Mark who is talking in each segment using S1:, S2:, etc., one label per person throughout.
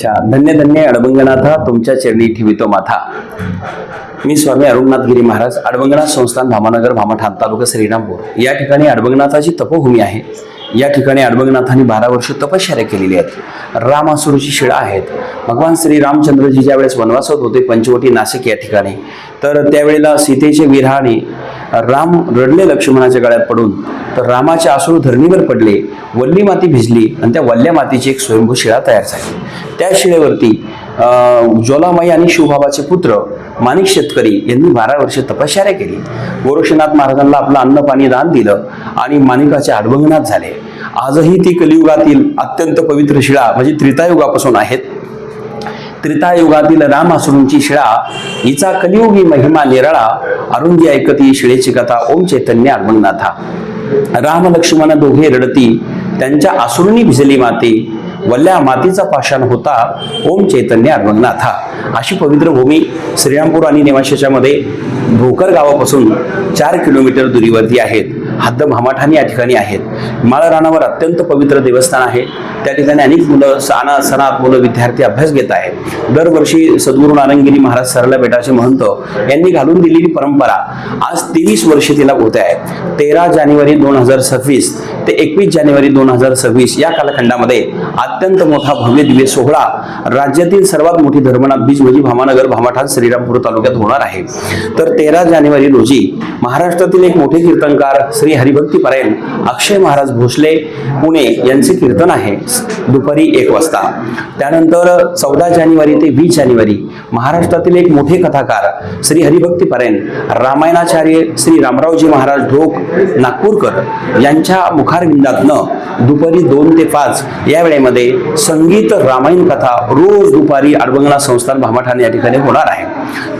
S1: अच्छा धन्य धन्य अडबंगनाथा तुमच्या चरणी ठेवितो माथा. मी स्वामी अरुणनाथगिरी महाराज अडबंगनाथ संस्थान भामानगर भामाठाण तालुका श्रीरामपूर. या ठिकाणी अडबंगनाथाची तपोभूमी आहे. या ठिकाणी अडबंगनाथांनी बारा वर्ष तपश्चर्या केलेली आहेत. रामासुरूची शिळा आहेत. भगवान श्री रामचंद्रजी ज्या वेळेस वनवासात होते पंचवटी नाशिक या ठिकाणी. तर त्यावेळेला सीतेचे विरहाने राम रडले लक्ष्मणाच्या गळ्यात पडून. तर रामाचे आसरू धरणीवर पडले वल्ली माती भिजली आणि त्या वल्ल्या मातीची एक स्वयंभू शिळा तयार झाली. त्या शिळेवरती ज्वालामाई आणि शिवबाबाचे पुत्र माणिक शेतकरी यांनी बारा वर्ष तपश्चर्या केली. गोरक्षनाथ महाराजांना आपलं अन्न पाणी दान दिलं आणि माणिकाचे आडबंगनाथ झाले. आजही ती कलियुगातील अत्यंत पवित्र शिळा म्हणजे त्रितायुगापासून आहेत त्रितायुगातील राम असुरूंची शिळा हिचा कलियुगी महिमा निराळा अरुंदी ऐकती शिळेची कथा ओम चैतन्य आडबंगनाथा राम लक्ष्मण दोघे रडती त्यांच्या आसुरुनी भिजली माती वल्ल्या मातीचा पाषाण होता ओम चैतन्य अडबंगनाथा अशी पवित्र भूमी श्रीरामपूर आणि नेवाशेच्या मध्ये भोकर गावापासून चार किलोमीटर दुरीवरती आहेत. हद्द भामाठाणी या ठिकाणी आहेत. माळरानावर अत्यंत पवित्र देवस्थान आहे. त्या ठिकाणी अनेक मुलं साना सणात मुलं विद्यार्थी अभ्यास घेत आहेत. दरवर्षी सद्गुरू नारायणगिरी महाराज सरला बेटाचे महंत यांनी घालून दिलेली परंपरा आज तेवीस वर्षे तिला होते आहे. तेरा जानेवारी दोन हजार सव्वीस ते एकवीस जानेवारी दोन हजार सव्वीस या कालखंडामध्ये अत्यंत मोठा भव्य दिव्य सोहळा राज्यातील सर्वात मोठी धर्मनाथ बीज म्हणजे भामानगर भामाठाण श्रीरामपूर तालुक्यात होणार आहे. तर तेरा जानेवारी रोजी महाराष्ट्रातील एक मोठे कीर्तनकार श्री हरिभक्ती परायण अक्षय महाराज भोसले पुणे यांचे कीर्तन आहे. दुपारी एक वाजता. त्यानंतर चौदा जानेवारी ते वीस जानेवारी महाराष्ट्रातील एक मोठे कथाकार श्री हरिभक्ती परेन रामायणाचार्य श्री रामरावजी महाराज ढोक नागपूरकर यांच्या मुखारविंदातनं दुपारी दोन ते पाच या वेळेमध्ये संगीत रामायण कथा रोज दुपारी अडबंगला संस्थान भामाठाणे या ठिकाणी होणार आहे.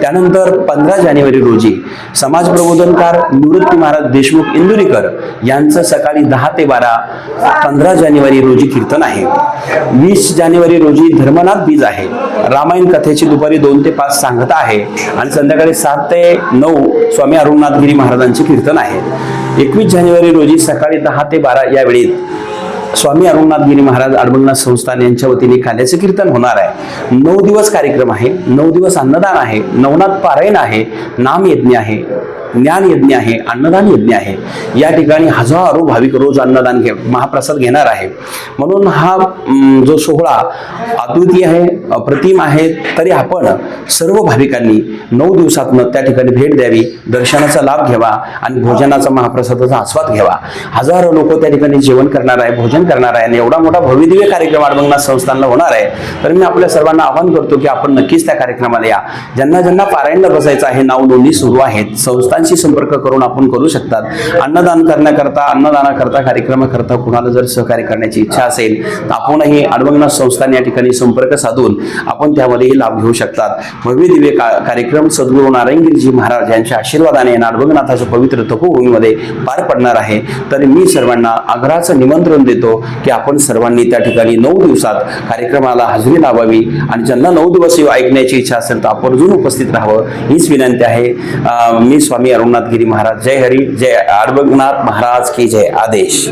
S1: त्यानंतर पंधरा जानेवारी रोजी समाज प्रबोधनकार निवृत्ती महाराज देशमुख इंदुरीकर यांचं सकाळी दहा ते बारा पंधरा जानेवारी रोजी कीर्तन आहे. वीस जानेवारी रोजी धर्मनाथ बीज आहे. रामायण कथेची दुपारी दोन ते पाच सांगता आहे. आणि संध्याकाळी सात ते नऊ स्वामी अरुणनाथगिरी महाराजांचे कीर्तन आहे. एकवीस जानेवारी रोजी सकाळी दहा ते बारा या वेळेत स्वामी अरुणनाथगिरी महाराज अडबंगनाथ संस्थान यांच्या वतीने काल्याचं कीर्तन होणार आहे. नऊ दिवस कार्यक्रम आहे. नऊ दिवस अन्नदान आहे. नवनाथ पारायण आहे. नाम यज्ञ आहे. ज्ञान यज्ञ आहे. अन्नदान यज्ञ आहे. या ठिकाणी हजारो भाविक रोज अन्नदान घे महाप्रसाद घेणार आहे. म्हणून हा जो सोहळा अद्वितीय आहे अप्रतिम आहे तरी आपण सर्व भाविकांनी नऊ दिवसातनं त्या ठिकाणी भेट द्यावी. दर्शनाचा लाभ घ्यावा आणि भोजनाचा महाप्रसादाचा आस्वाद घ्यावा. हजारो लोक त्या ठिकाणी जेवण करणार आहे. भोजन करणार आहे आणि एवढा मोठा भविदिव्य कार्यक्रम अडबंगनाथ संस्थानला होणार आहे तर मी आपल्या सर्वांना आवाहन करतो की आपण नक्कीच त्या कार्यक्रमाला या. ज्यांना ज्यांना पारायणला बसायचं आहे नाव नोंदणी सुरू आहेत संस्थांशी संपर्क करून आपण करू शकतात. अन्नदान करण्याकरता अन्नदानाकरता कार्यक्रमाकरता कुणाला जर सहकार्य करण्याची इच्छा असेल तर आपणही अडबंगनाथ संस्थान या ठिकाणी संपर्क साधून आपण त्यामध्येही लाभ घेऊ शकतात. भव्य का कार्यक्रम सद्गुरू नारायणगिरीजी महाराज यांच्या आशीर्वादाने नाडबंगनाथाच्या पवित्र तपोभूमीमध्ये पार पडणार आहे. तर मी सर्वांना आग्रहाचं निमंत्रण देतो की आपण सर्वांनी त्या ठिकाणी नऊ दिवसात कार्यक्रमाला हजेरी लावावी आणि ज्यांना नऊ दिवस ऐकण्याची इच्छा असेल तर आवर्जून उपस्थित राहावं हीच विनंती आहे. मी स्वामी अरुणनाथगिरी महाराज. जय हरी जय अडबंगनाथ महाराज की जय. आदेश.